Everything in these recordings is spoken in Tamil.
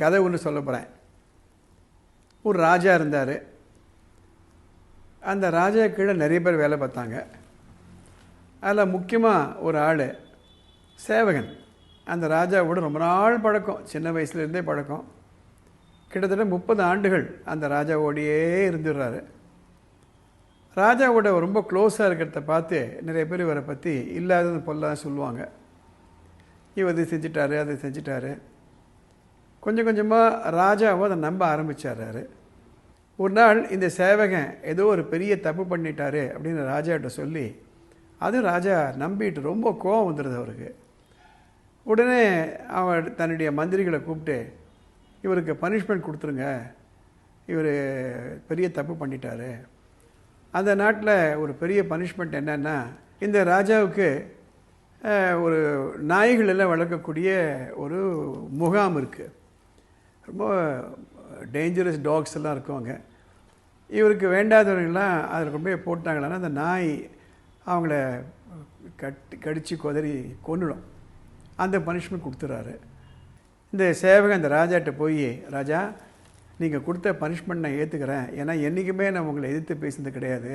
கதை ஒன்று சொல்ல போகிறேன் ஒரு ராஜா இருந்தார். அந்த ராஜா கீழே நிறைய பேர் வேலை பார்த்தாங்க. அதில் முக்கியமாக ஒரு ஆள் சேவகன். அந்த ராஜாவோட ரொம்ப நாள் பழக்கம். சின்ன வயசுலேருந்தே பழக்கம். கிட்டத்தட்ட முப்பது ஆண்டுகள் அந்த ராஜாவோடையே இருந்துடுறாரு. ராஜாவோட ரொம்ப க்ளோஸாக இருக்கிறத பார்த்து நிறைய பேர் இவரை பற்றி இல்லாதது பொல்லாத சொல்லுவாங்க. இவர் இது செஞ்சிட்டாரு அதை செஞ்சிட்டாரு. கொஞ்சம் கொஞ்சமாக ராஜாவும் அதை நம்ப ஆரம்பிச்சிடுறாரு. ஒரு நாள் இந்த சேவகன் ஏதோ ஒரு பெரிய தப்பு பண்ணிட்டாரு அப்படின்னு ராஜாட்ட சொல்லி அது ராஜா நம்பிட்டு ரொம்ப கோவம் வந்துடுது அவருக்கு. உடனே அவர் தன்னுடைய மந்திரிகளை கூப்பிட்டு இவருக்கு பனிஷ்மெண்ட் கொடுத்துருங்க. இவர் பெரிய தப்பு பண்ணிட்டாரு. அந்த நாட்டில் ஒரு பெரிய பனிஷ்மெண்ட் என்னென்னா இந்த ராஜாவுக்கு ஒரு நாய்கள் எல்லாம் வளர்க்கக்கூடிய ஒரு முகாம் இருக்குது ரொம்ப டேஞ்சரஸ் டாக்ஸ் எல்லாம் இருக்கும் அங்கே. இவருக்கு வேண்டாதவர்கள்லாம் அதில் ரொம்ப போய் போட்டாங்கன்னா அந்த நாய் அவங்கள கட்டி கடித்து குதறி கொன்னுடும். அந்த பனிஷ்மெண்ட் கொடுத்துறாரு. இந்த சேவகன் அந்த ராஜாட்ட போய் ராஜா நீங்கள் கொடுத்த பனிஷ்மெண்ட் நான் ஏற்றுக்கிறேன் ஏன்னா என்றைக்குமே நான் உங்களை எதிர்த்து பேசுனது கிடையாது.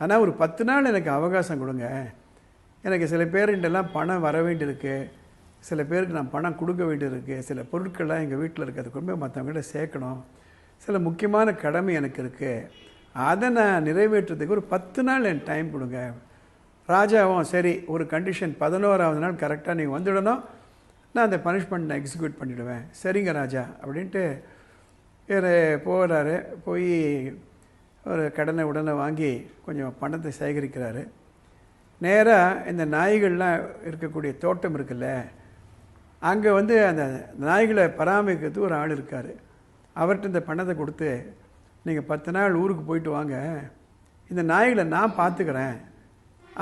ஆனால் ஒரு பத்து நாள் எனக்கு அவகாசம் கொடுங்க. எனக்கு சில பேருண்டெல்லாம் பணம் வர வேண்டியிருக்கு. சில பேருக்கு நான் பணம் கொடுக்க வேண்டியிருக்கு. சில பொருட்கள்லாம் எங்கள் வீட்டில் இருக்கிறது கொண்டு போய் மற்றவங்கள்ட்ட சேர்க்கணும். சில முக்கியமான கடமை எனக்கு இருக்குது அதை நான் நிறைவேற்றுறதுக்கு ஒரு பத்து நாள் என் டைம் கொடுங்க. ராஜாவும் சரி ஒரு கண்டிஷன் பதினோராவது நாள் கரெக்டாக நீங்கள் வந்துடணும். நான் அந்த பனிஷ்மெண்ட் நான் எக்ஸிக்யூட் பண்ணிவிடுவேன் சரிங்க ராஜா அப்படின்ட்டு இவர் போகிறாரு போய் ஒரு கடனை உடனே வாங்கி கொஞ்சம் பணத்தை சேகரிக்கிறாரு. நேராக இந்த நாய்கள்லாம் இருக்கக்கூடிய தோட்டம் இருக்குல்ல அங்கே வந்து அந்த நாய்களை பராமரிக்கிறதுக்கு ஒரு ஆள் இருக்கார். அவர்கிட்ட இந்த பணத்தை கொடுத்து நீங்கள் பத்து நாள் ஊருக்கு போயிட்டு வாங்க. இந்த நாய்களை நான் பார்த்துக்கிறேன்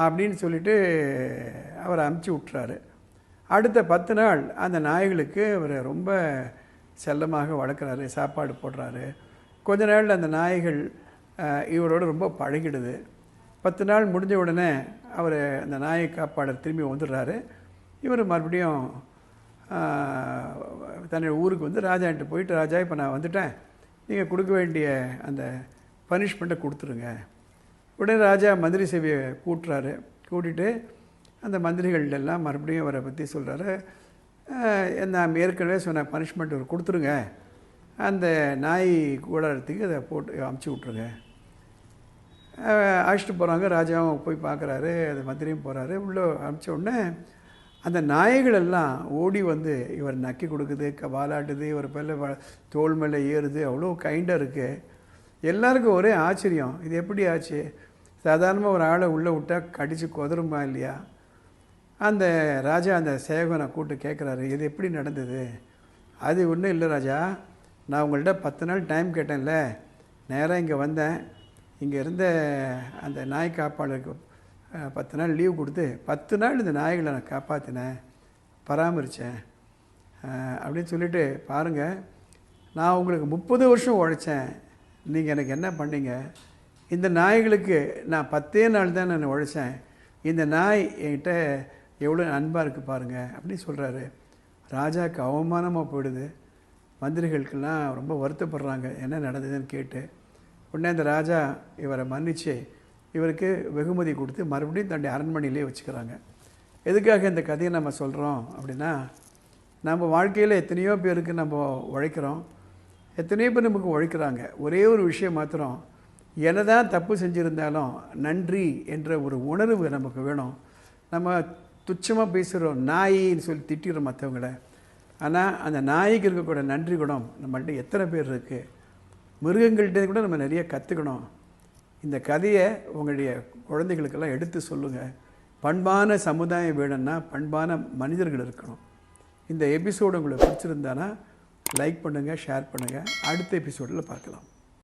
அப்படின்னு சொல்லிட்டு அவரை அமுச்சு விட்டுறாரு. அடுத்த பத்து நாள் அந்த நாய்களுக்கு அவர் ரொம்ப செல்லமாக வளர்க்குறாரு சாப்பாடு போடுறாரு. கொஞ்ச நாள் அந்த நாய்கள் இவரோட ரொம்ப பழகிடுது. பத்து நாள் முடிஞ்ச உடனே அவர் அந்த நாயை காப்பாளர் திரும்பி வந்துடுறாரு. இவர் மறுபடியும் தன்னுடைய ஊருக்கு வந்து ராஜான்ட்டு போயிட்டு ராஜா இப்போ நான் வந்துட்டேன். நீங்கள் கொடுக்க வேண்டிய அந்த பனிஷ்மெண்ட்டை கொடுத்துருங்க. உடனே ராஜா மந்திரி சேவையை கூட்டுறாரு. கூட்டிகிட்டு அந்த மந்திரிகள்ட்ட எல்லாம் மறுபடியும் அவரை பற்றி சொல்கிறாரு நான் ஏற்கனவே சொன்ன பனிஷ்மெண்ட் ஒரு கொடுத்துருங்க. அந்த நாய் கூடாரத்துக்கு அதை போட்டு அமுச்சு விட்ருங்க அழைச்சிட்டு போகிறாங்க ராஜாவும் போய் பார்க்குறாரு அது மந்திரியும் போகிறாரு உள்ளே அனுப்பிச்ச உடனே அந்த நாய்களெல்லாம் ஓடி வந்து இவர் நக்கி கொடுக்குது க- வாலாட்டுது இவர் மேலே வ- மேலே ஏறுது அவ்வளோ கைண்டாக இருக்குது எல்லாருக்கும் ஒரே ஆச்சரியம். இது எப்படி ஆச்சு? சாதாரணமாக ஒரு ஆளை உள்ளே விட்டால் கடித்து கொதருமா இல்லையா? அந்த ராஜா அந்த சேவகனை கூப்பிட்டு கேட்குறாரு இது எப்படி நடந்தது? அது ஒன்றும் இல்லை ராஜா. நான் உங்கள்கிட்ட பத்து நாள் டைம் கேட்டேன்ல. நேராக இங்கே வந்தேன். இங்கே இருந்த அந்த நாய் காப்பாளருக்கு பத்து நாள் லீவ் கொடுத்து பத்து நாள் இந்த நாய்களை நான் காப்பாற்றினேன் பராமரித்தேன் அப்படின்னு சொல்லிட்டு பாருங்கள் நான் உங்களுக்கு முப்பது வருஷம் உழைச்சேன். நீங்கள் எனக்கு என்ன பண்ணீங்க? இந்த நாய்களுக்கு நான் பத்தே நாள் தான் நான் உழைச்சேன். இந்த நாய் என்கிட்ட எவ்வளோ அன்பாக இருக்குது பாருங்கள் அப்படின்னு சொல்கிறாரு ராஜாவுக்கு அவமானமாக போயிடுது. மந்திரிகளுக்கெல்லாம் ரொம்ப வருத்தப்படுறாங்க என்ன நடந்ததுன்னு கேட்டு. உடனே அந்த ராஜா இவரை மன்னிச்சு இவருக்கு வெகுமதி கொடுத்து மறுபடியும் தன்னுடைய அரண்மனையிலே வச்சுக்கிறாங்க. எதுக்காக இந்த கதையை நம்ம சொல்கிறோம் அப்படின்னா நம்ம வாழ்க்கையில் எத்தனையோ பேருக்கு நம்ம உழைக்கிறோம். எத்தனையோ பேர் நமக்கு உழைக்கிறாங்க. ஒரே ஒரு விஷயம் மாத்திரம் என்னதான் தப்பு செஞ்சுருந்தாலும் நன்றி என்ற ஒரு உணர்வு நமக்கு வேணும். நம்ம துச்சமாக பேசுகிறோம் நாயின்னு சொல்லி திட்டிடுறோம் மற்றவங்கள ஆனால் அந்த நாய்க்கு இருக்கக்கூடிய நன்றி குணம் நம்மள்ட்ட எத்தனை பேர் இருக்குது மிருகங்கள்கிட்ட கூட நம்ம நிறைய கற்றுக்கணும் இந்த கதையை உங்களுடைய குழந்தைகளுக்கெல்லாம் எடுத்து சொல்லுங்கள் பண்பான சமுதாயம் வேணும்னா பண்பான மனிதர்கள் இருக்கணும். இந்த எபிசோடு உங்களுக்கு பிடிச்சிருந்தானா லைக் பண்ணுங்கள் ஷேர் பண்ணுங்கள் அடுத்த எபிசோடில் பார்க்கலாம்.